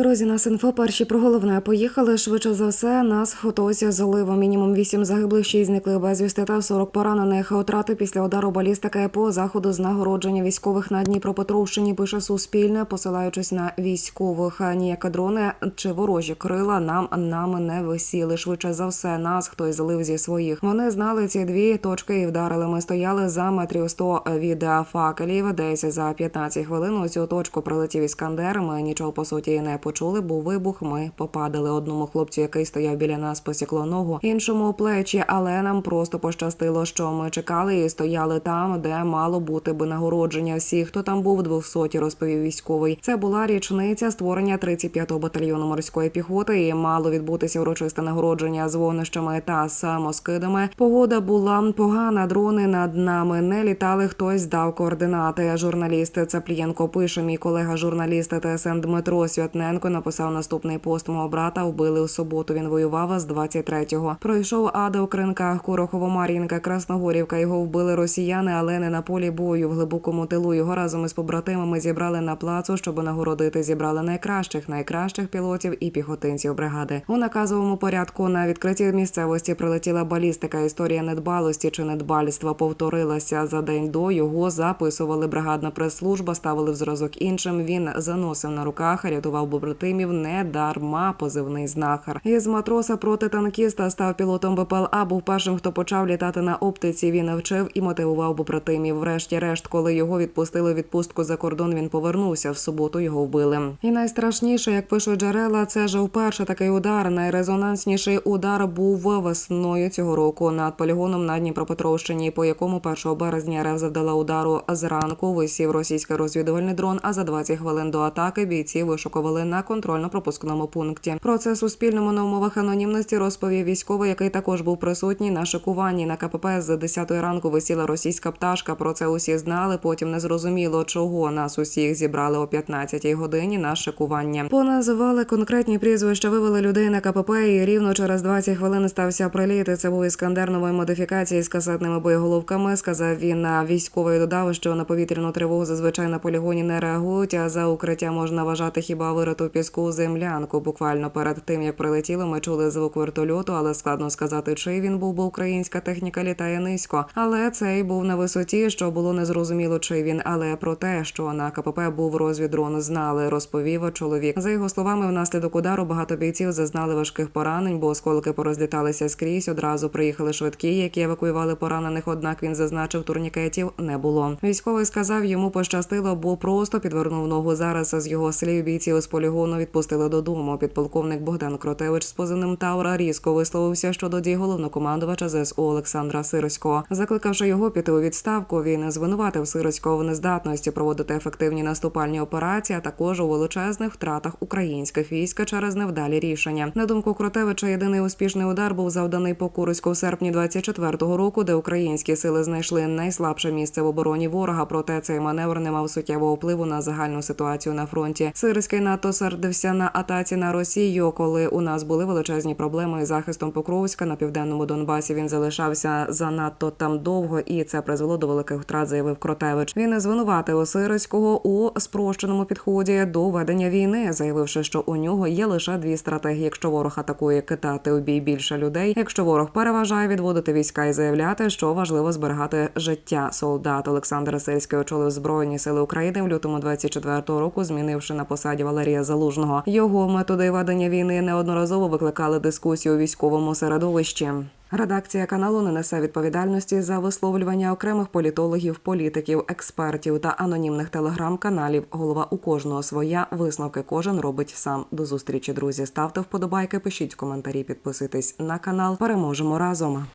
Друзі, нас інфо перші про головне поїхали. Швидше за все, нас хтось залив. Мінімум 8 загиблих, 6 зникли безвісти та 40 поранених. Отрати після удару балістики по заходу з нагородження військових на Дніпропетровщині пише Суспільне, посилаючись на військових. Ніякі дрони чи ворожі крила нам нам не висіли. Швидше за все, нас хтось залив зі своїх. Вони знали ці дві точки і вдарили. Ми стояли за метрів 100 від факелів. Десь за 15 хвилин у цю точку прилетів іскандер. Ми нічого по суті не почули. Був вибух. Ми попадали одному хлопцю, який стояв біля нас, посікло ногу, іншому плечі, але нам просто пощастило, що ми чекали і стояли там, де мало бути би нагородження. Всі, хто там був, 200, розповів військовий. Це була річниця створення 35-го батальйону морської піхоти. І мало відбутися урочисте нагородження з вогнищами та самоскидами. Погода була погана. Дрони над нами не літали. Хтось дав координати. Журналіст Цаплієнко пише. Мій колега журналіст ТСН Дмитро Святненко написав наступний пост. Мого брата вбили у суботу. Він воював з 23-го. Пройшов ада у кринках Курохово, Мар'їнка, Красногорівка. Його вбили росіяни, але не на полі бою в глибокому тилу. Його разом із побратимами зібрали на плацу, щоб нагородити. Зібрали найкращих, найкращих пілотів і піхотинців бригади. У наказовому порядку на відкритій місцевості прилетіла балістика. Історія недбалості чи недбальства повторилася за день до. Його записували бригадна прес-служба, ставили в зразок іншим. Він заносив на руках, рятував побратимів не дарма. Позивний знахар. Із матроса проти танкіста став пілотом БПЛА. Був першим, хто почав літати на оптиці. Він навчив і мотивував побратимів. Врешті-решт, коли його відпустили відпустку за кордон, він повернувся. В суботу його вбили. І найстрашніше, як пишуть джерела, це ж вперше такий удар. Найрезонансніший удар був весною цього року над полігоном на Дніпропетровщині, по якому 1 березня РФ завдала удару зранку. Висів російський розвідувальний дрон. А за 20 хвилин до атаки бійці вишукували на контрольно-пропускному пункті. Про це Суспільному на умовах анонімності розповів військовий, який також був присутній на шикуванні. На КПП з 10 ранку висіла російська пташка. Про це усі знали. Потім не зрозуміло, чого нас усіх зібрали о 15 годині на шикування. Поназивали конкретні прізвища, вивели людей на КПП, і рівно через 20 хвилин стався приліт. Це був іскандер нової модифікації з касетними боєголовками. Сказав він на військовий додав, що на повітряну тривогу зазвичай на полігоні не реагують. А за укриття можна вважати хіба вириту піску землянку. Буквально перед тим як прилетіло, ми чули звук вертольоту, але складно сказати, чи він був, бо українська техніка літає низько. Але цей був на висоті, що було незрозуміло, чи він. Але про те, що на КПП був розвідрон, знали, розповів чоловік. За його словами, внаслідок удару багато бійців зазнали важких поранень, бо осколки порозліталися скрізь. Одразу приїхали швидкі, які евакуювали поранених. Однак він зазначив, турнікетів не було. Військовий сказав, йому пощастило, бо просто підвернув ногу. Зараз з його слів бійців з полігону відпустили додому. Підполковник Богдан Кротевич з позивним Таура різко висловився щодо дій головнокомандувача ЗСУ Олександра Сирського, закликавши його піти у відставку. Він звинуватив Сирського в нездатності проводити ефективні наступальні операції, а також у величезних втратах українських військ через невдалі рішення. На думку Кротевича, єдиний успішний удар був завданий по Курську в серпні 24-го року, де українські сили знайшли найслабше місце в обороні ворога. Проте цей маневр не мав суттєвого впливу на загальну ситуацію на фронті. Сирський НАТО сердився на атаці на Росію, коли у нас були величезні проблеми із захистом Покровська на південному Донбасі. Він залишався занадто там довго, і це призвело до великих втрат. Заявив Кротевич. Він звинуватив Сирського у спрощеному підході до ведення війни, заявивши, що у нього є лише дві стратегії. Якщо ворог атакує китати у бій більше людей, якщо ворог переважає відводити війська і заявляти, що важливо зберегати життя солдат. Олександр Сирський очолив збройні сили України в лютому 24-го року, змінивши на посаді Валерія Залужного. Його методи ведення війни неодноразово викликали дискусію у військовому середовищі. Редакція каналу не несе відповідальності за висловлювання окремих політологів, політиків, експертів та анонімних телеграм-каналів. Голова у кожного своя висновки кожен робить сам. До зустрічі, друзі. Ставте вподобайки, пишіть коментарі, підписуйтесь на канал. Переможемо разом.